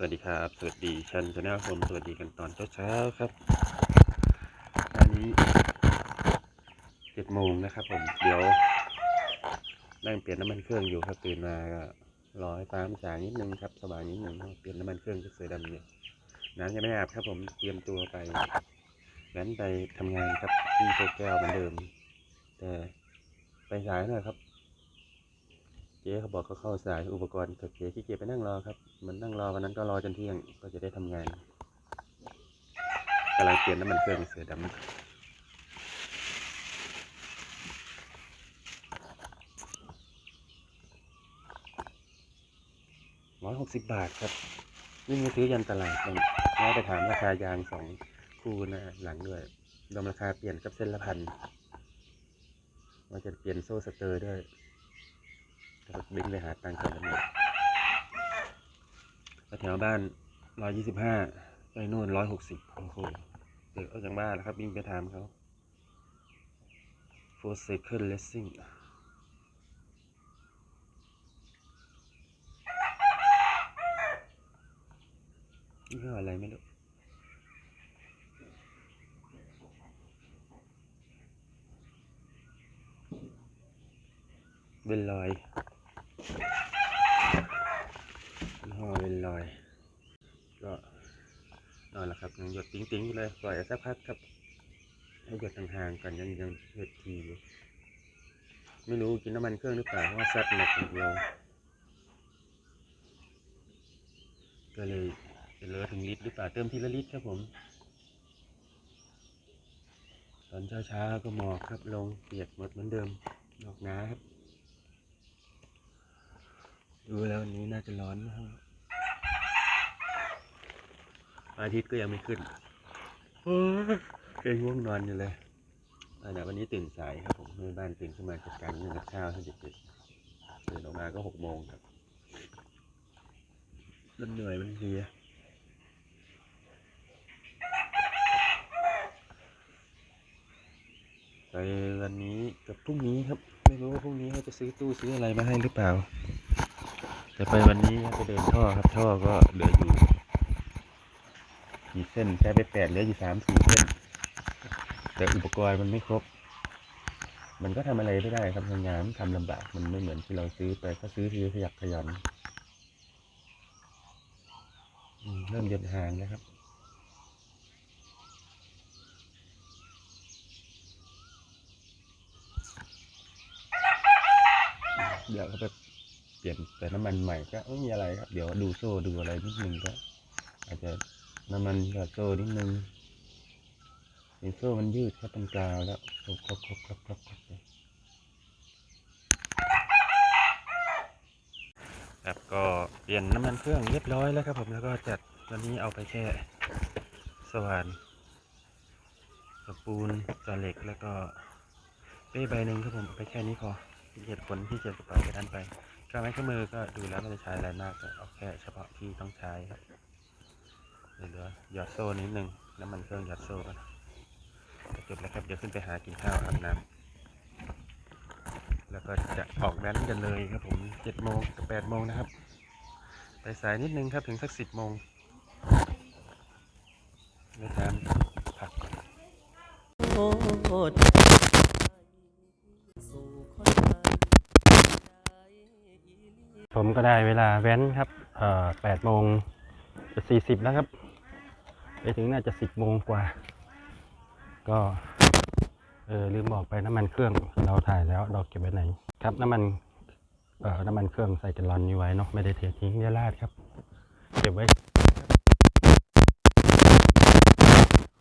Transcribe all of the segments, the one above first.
สวัสดีครับ สวัสดีชันชาแนลผมสวัสดีกันตอนเช้าๆครับตอนนี้เจ็ดโมงนะครับผม เดี๋ยวนั่งเปลี่ยนน้ำมันเครื่องอยู่ครับตื่นมาก็รอให้ฟ้ามจายนิดนึงครับสว่างนิดนึงเปลี่ยนน้ำมันเครื่องจะเสือดำเนี่ยน้ำยังไม่อาบครับผมเตรียมตัวไปงั้นไปทำงานครับที่โตแก้วเหมือนเดิม แต่ไปสายหน่อยครับ จ๊เขาบอกเขาเข้าสายอุปกรณ์กับเจ๊ขี้เกียจไปนั่งรอครับ มันนั่งรอวันนั้นก็รอจนเที่ยงก็จะได้ทำงานกำลังเปลี่ยนน้ำมันเครื่องเสือดำร้อยหกสิบบาทครับวิ่งไปซื้อยันตลาดเลยแล้วไปถามราคายางสองคู่นะหลังด้วยรวมราคาเปลี่ยนกับเส้นละพันว่าจะเปลี่ยนโซ่สเตอร์ด้วย บินไปหาตังค์ก่อนแล้วเนี่ยแถวบ้านร้อยยี่สิบห้าไปนู่นร้อยหกสิบโอ้โหเด็กออกจากบ้านแล้วครับบินไปถามเขา Four Cycle Racing นี่คืออะไรไม่รู้เบนลอยห้อเบ นอย ก็นอนแล้วครับยังหยดติ้งๆอยู่เลยปล่อยสักพักครับให้หยดห่างๆก่อนยังยังหยดทีอยู่ไม่รู้กินน้ำมันเครื่องหรือเปล่าเพราะว่าซัดหนักอย่างเดียวก็เลยจะเลอะถึงลิตรหรือเปล่าเติมทีละลิตรครับผม ตอนเช้าๆก็หมอกครับลงเปียกหมดเหมือนเดิมดอกน้าครับดูแล้ววันนี้น่าจะร้อนนะครับ อาทิตย์ก็ยังไม่ขึ้นโอ้ยเกยง่วงนอนอยู่เลยอ่วันนี้ตื่นสายครับผมแม่บ้านตื่นขึ้นมาจัดการเรื่องกับข้าวให้เด็กๆตื่นออกมาก็หกโมงครับมันเหนื่อยมันเพียไปวันนี้กับพรุ่งนี้ครับ ไม่รู้ว่าพรุ่งนี้เขาจะซื้อตู้ซื้ออะไรมาให้หรือเปล่า แต่ไปวันนี้จะเดินท่อครับท่อก็เหลืออยู่ กี่เส้น ใช้ไปแปดเหลืออยู่สามสี่เส้น แต่อุปกรณ์มันไม่ครบ มันก็ทำอะไรไม่ได้ครับทำงานมันทำลำบาก มันไม่เหมือนที่เราซื้อไปก็ซื้อทีขยักขยันเริ่มหยดห่างแล้วครับเดี๋ยวเขาไปเปลี่ยนแต่น้ำมันใหม่ก็ไม่มีอะไรครับ เดี๋ยวดูโซ่ดูอะไรนิดนึงก็อาจจะ น้ำมันกับโซ่นิดนึงเห็นโซ่มันยืดครับเป็นกาวแล้วครบครบครบครบครบครบครับก็เปลี่ยนน้ำมันเครื่องเรียบร้อยแล้วครับผมแล้วก็จัดวันนี้เอาไปแค่สว่านสปูนจอเหล็กแล้วก็เป้ใบหนึ่งครับผมเอาไปแค่นี้พอเหตุผลที่จะกระเป๋าไปด้านไปเครื่องไม้เครื่องมือก็ดูแล้วไม่ได้ใช้อะไรมากก็เอาแค่เฉพาะที่ต้องใช้ครับ เดี๋ยวหลือหยอดโซ่นิดนึงน้ำมันเครื่องหยอดโซ่กันจบแล้วครับเดี๋ยวขึ้นไปหากินข้าวอาบน้ำแล้วก็จะออกแว้นกันเลยครับผมเจ็ดโมงกับแปดโมงนะครับไปสายนิดนึงครับถึงสักสิบโมงเล่นน้ำผักก่อนโอ้ดสู่คนบ้านใจอีหลีผมก็ได้เวลาแว้นครับเอ่อแปดโมงสี่สิบแล้วครับ ไปถึงน่าจะสิบโมงกว่า ก็เออลืมบอกไปน้ำมันเครื่องเราถ่ายแล้วเราเก็บไว้ไหน ครับน้ำมันเอ่อน้ำมันเครื่องใส่แกลลอนนี้ไว้เนาะไม่ได้เททิ้งเยราดครับ เก็บไว้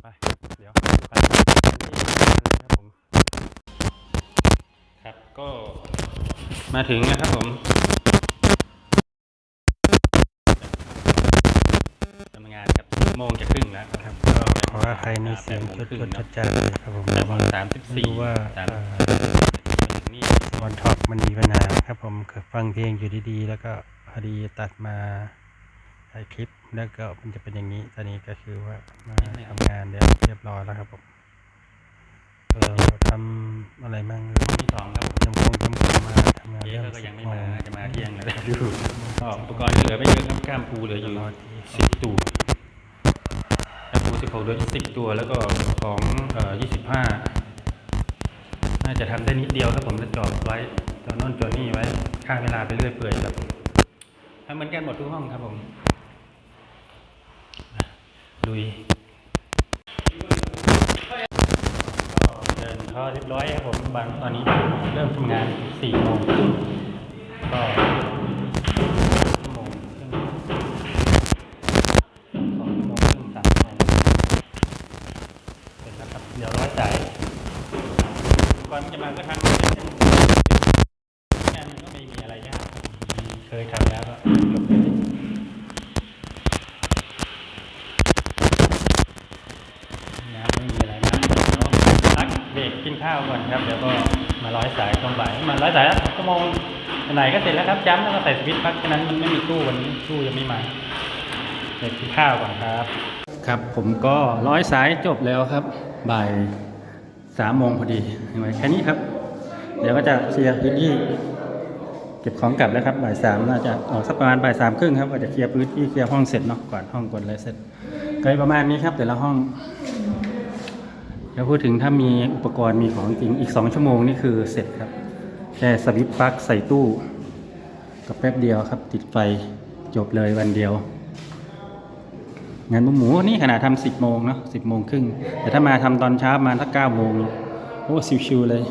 ไปเดี๋ยวไปครับผมครับก็มาถึงนะครับผม โมงจะครึ่งแล้วครับก็ขออภัยในเสียงชุดชุดจัดจ้านเลยครับผมแต่แต่โมว่างสามสิบไม่สี่รู้ว่าสามเอ่อถึงนี่บอลท็อกมันมีปัญหาครับผมเกิดฟังเพลงอยู่ดีๆ แล้วก็พอดีตัดมาถ่ายคลิปแล้วก็มันจะเป็นอย่างนี้ ตอนนี้ก็คือว่ามาทำงานเรียบเรียบร้อยแล้วครับผมก็เราทำอะไรมั่งที่สองครับผมจำคงจำคงมาทำงานเจ๊เริ่มเขาก็ยังไม่มา10โจะมาเที่ยงแล้วอยู่ก็อุปกรณ์ที่เหลือไม่เยอะครับกล้ามปูเหลืออยู่สิบตั วกล้ามปูสิบหกเหลืออีกสิบตัวแล้วก็ของเอ่อยี่สิบห้าน่าจะทำได้นิดเดียวครับผมจะจอดไว้จอดโน่นจอดนี่ไว้ฆ่าเวลาไปเรื่อยเปื่อยครับทำเหมือนกันหมดทุกห้องครับผมลุยเดินเข้าเรียบร้อยครับผมบางตอนนี้เริ่มทำงานสี่โมงก็ ก่อนจะมาก็ทำงานมันก็ไม่มีอะไรยากเคยทำแล้วก็จบเลยน้ำไม่มีอะไรมากเนะพักเบรกกินข้าวก่อนครับเดี๋ยวก็มาร้อยสายตรงบ่ายมาร้อยสายแล้วชั่วโมงไหนก็เสร็จแล้วครับจ้ำแล้วก็ใส่สวิตช์พักฉะนั้นมันไม่มีตู้วันนี้ตู้ยังไม่มาเดี๋ยวกินข้าวก่อนครับ ครับผมก็ร้อยสายจบแล้วครับบ่าย สามโมงพอดีเห็นไหมแค่นี้ครับ เดี๋ยวก็จะเคลียร์พื้นที่เก็บของกลับแล้วครับบ่ายสามน่าจะออกสักประมาณบ่ายสามครึ่งครับก็จะเคลียร์พื้นที่เคลียร์ห้องเสร็จเนาะก่อนห้องกดอะไรเสร็จก็ประมาณนี้ครับ แต่ละห้องแล้วพูดถึงถ้ามีอุปกรณ์มีของจริงอีก2ชั่วโมงนี่คือเสร็จครับ แค่สวิตช์ปลั๊กใส่ตู้กับแป๊บเดียวครับ ติดไฟจบเลยวันเดียว งานหมูหมูนี่ขนาดทำสิบโมงเนาะสิบโมงครึ่งแต่ถ้ามาทำตอนเช้ามาสักเก้าโมงโอ้ชิวๆเลย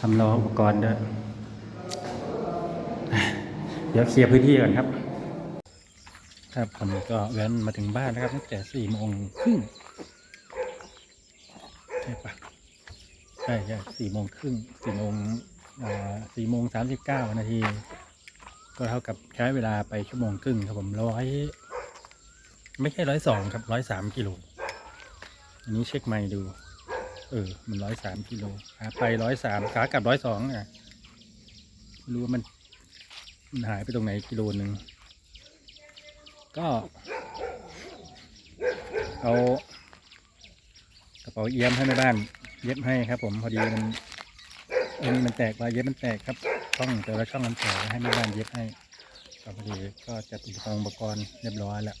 ทำรออุปกรณ์ด้วยเดี๋ยวเคลียร์พื้นที่ก่อนครับ ครับผมก็แว้นมาถึงบ้านนะครับตั้งแต่สี่โมงครึ่งใช่ปะใช่ใช่สี่โมงครึ่งสี่โมงสี่โมงสามสิบเก้านาที ก็เท่ากับใช้เวลาไปชั่วโมงครึ่งครับผมร้อย ไม่ใช่ร้อยสองครับร้อยสามกิโล อันนี้เช็คไม่ดู เออ มันร้อยสามกิโลขาไปร้อยสามขากลับร้อยสองอะรู้ว่ามันมันหายไปตรงไหนกิโลหนึ่ง ก็ เอากระเป๋าเอี้ยมให้แม่บ้าน เย็บให้ครับ ผมพอดีมันอ็นนี้มันแตกลายเย็บมันแตกครับ ช่องแต่ละช่องมันแตกให้แม่บ้านเย็บให้ก็พอดีก็จัดอุปกรณ์อุปกรณ์เรียบร้อยแล้ว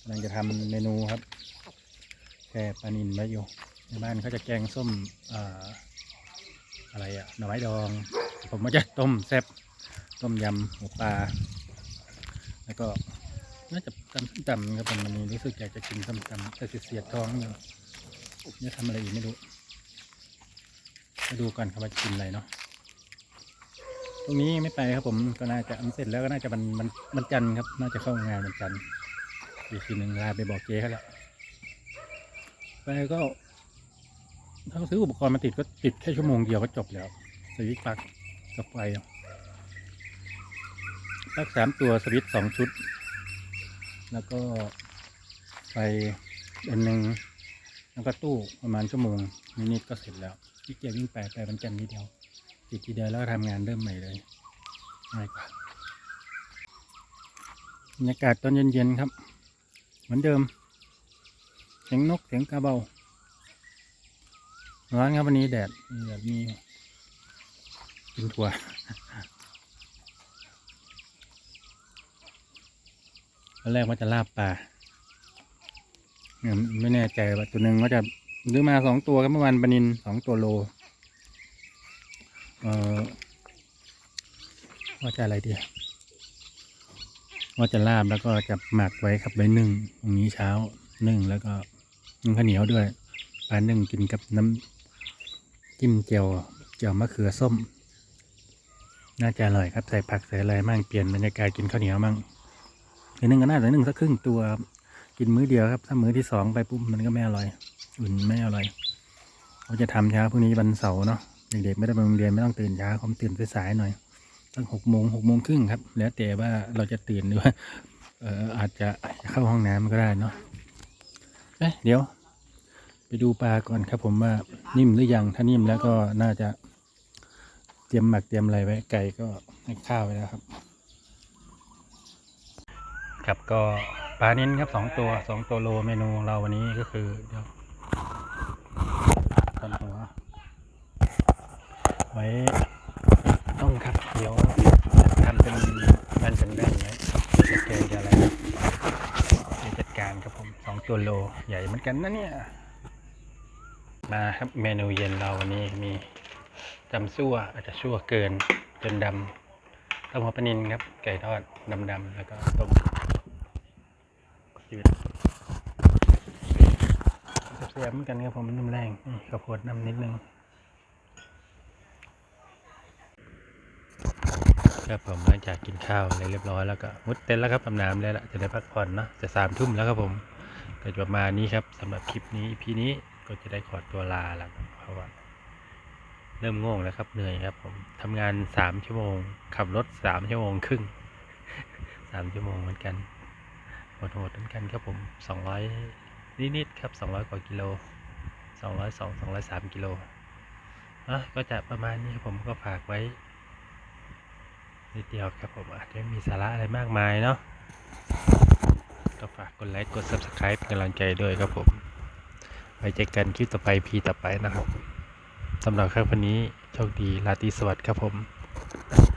กำลังจะทำเมนูครับแค่ปลานินไว้อยู่ ในบ้านเขาจะแกงส้มออะไรอะหน่อไม้ดอง ผมก็จะต้มแซ่บต้มยำหัวปลา แล้วก็น่าจะตำตำครับผมวันนี้รู้สึกอยากจะกินส้มตำแต่เสียดท้องอยู่จะทำอะไรอีกไม่รู้มาดูก่อนครับว่ากินอะไรเนาะตรงนี้ไม่ไปครับผมก็น่าจะอันเสร็จแล้วก็น่าจะมันมันมันจันครับ น่าจะเข้างานมันจันทร์ อีกทีหนึ่งลาไปบอกเจ๊เขาแล้วไปก็ถ้าซื้ออุปกรณ์มาติดก็ติดแค่ชั่วโมงเดียวก็จบแล้วสวิตช์ปลั๊กกับไฟปลั๊กสามตัวสวิตช์สองชุด แล้วก็ไฟอันหนึ่งแล้วก็ตู้ประมาณชั่วโมงนิดๆก็เสร็จแล้วที่เกียวิ่งไปไปมันจันนิดเดียวติดทีเดียวแล้วก็ทำงานเริ่มใหม่เลยง่ายกว่าบรรยากาศตอนเย็นๆครับ เหมือนเดิม เสียงนกเสียงกาเบาร้อนครับวันนี้แดดมีแดดมีกินถั่วตอนแรกว่าจะลาบปลาเนี่ยไม่แน่ใจว่าตัวหนึ่งว่าจะซื้อมาสองตัวครับเมื่อวานปลานินสองตัวโล เอ่อว่าจะอะไรดี ว่าจะลาบแล้วก็จะหมักไว้ครับไว้นึ่งตรงนี้เช้านึ่งแล้วก็นึ่งข้าวเหนียวด้วยปลานึ่งกินกับน้ำจิ้มเจียวเจียวมะเขือส้ม น่าจะอร่อยครับใส่ผักใส่อะไรมั่งเปลี่ยนบรรยากาศกินข้าวเหนียวมั่งอีกนึ่งก็น่าจะนึ่งสักครึ่งตัวกินมื้อเดียวครับ ถ้ามื้อที่สองไปปุ๊บมันก็ไม่อร่อย อุ่นไม่อร่อยเราจะทำเช้าพรุ่งนี้วันเสาร์เนาะเด็กๆไม่ได้ไปโรงเรียนไม่ต้องตื่นเช้าผมตื่นสายๆหน่อย ตั้งหกโมงหกโมงครึ่งครับ แล้วแต่ว่าเราจะตื่นหรือว่าเอออาจจะเข้าห้องน้ำก็ได้เนาะเดี๋ยว ไปดูปลาก่อนครับผมว่านิ่มหรือยัง ถ้านิ่มแล้วก็น่าจะเตรียมหมักเตรียมอะไรไว้ไก่ก็ให้ข้าวไปแล้วครับ ครับก็ปลานิ้นครับสองตัวสองตัวโลเมนูเราวันนี้ก็คือเดี๋ยวตอนหัวไว้ เดี๋ยวทำเป็นบ้นเป็นแบนไว้จะเจอะอะไรจะจัดการครับผมสองตัวโลใหญ่เหมือนกันนะเนี่ย มาครับเมนูเย็นเราวันนี้มีจำซั่วอาจจะชั่วเกินจนดำต้มหัวปนินครับ ไก่ทอดดำๆแล้วก็ต้มชีวิตแซ่บเหมือนกันครับผมน้ำแรงข้าวโพดน้ำนิดนึง ครับผมหลังจากกินข้าวอะไรเรียบร้อยแล้วก็มุดเต็นท์แล้วครับอาบน้ำแล้วละจะได้พักผ่อนเนาะจะสามทุ่มแล้วครับผมก็จะประมาณนี้ครับสำหรับคลิปนี้พีนี้ก็จะได้ขอตัวลาแล้วครับเพราะว่าเริ่มง่วงแล้วครับเหนื่อยครับ ผมทำงานสามชั่วโมง ขับรถสามชั่วโมงครึ่งสามชั่วโมงเหมือนกันโหดๆเหมือนกันครับผมสองร้อยนิดๆครับสองร้อยกว่ากิโลสองร้อยสองสองร้อยสามกิโลอะก็จะประมาณนี้ครับผมก็ฝากไว้ นิดเดียวครับผมอาจจะไม่มีสาระอะไรมากมายเนาะก็ฝากกดไลค์กด Subscribe เป็นกำลังใจด้วยครับผม ไว้เจอกันคลิปต่อไปพีต่อไปนะครับสำหรับครั้งนนี้โชคดีราตรีสวัสดิ์ครับผม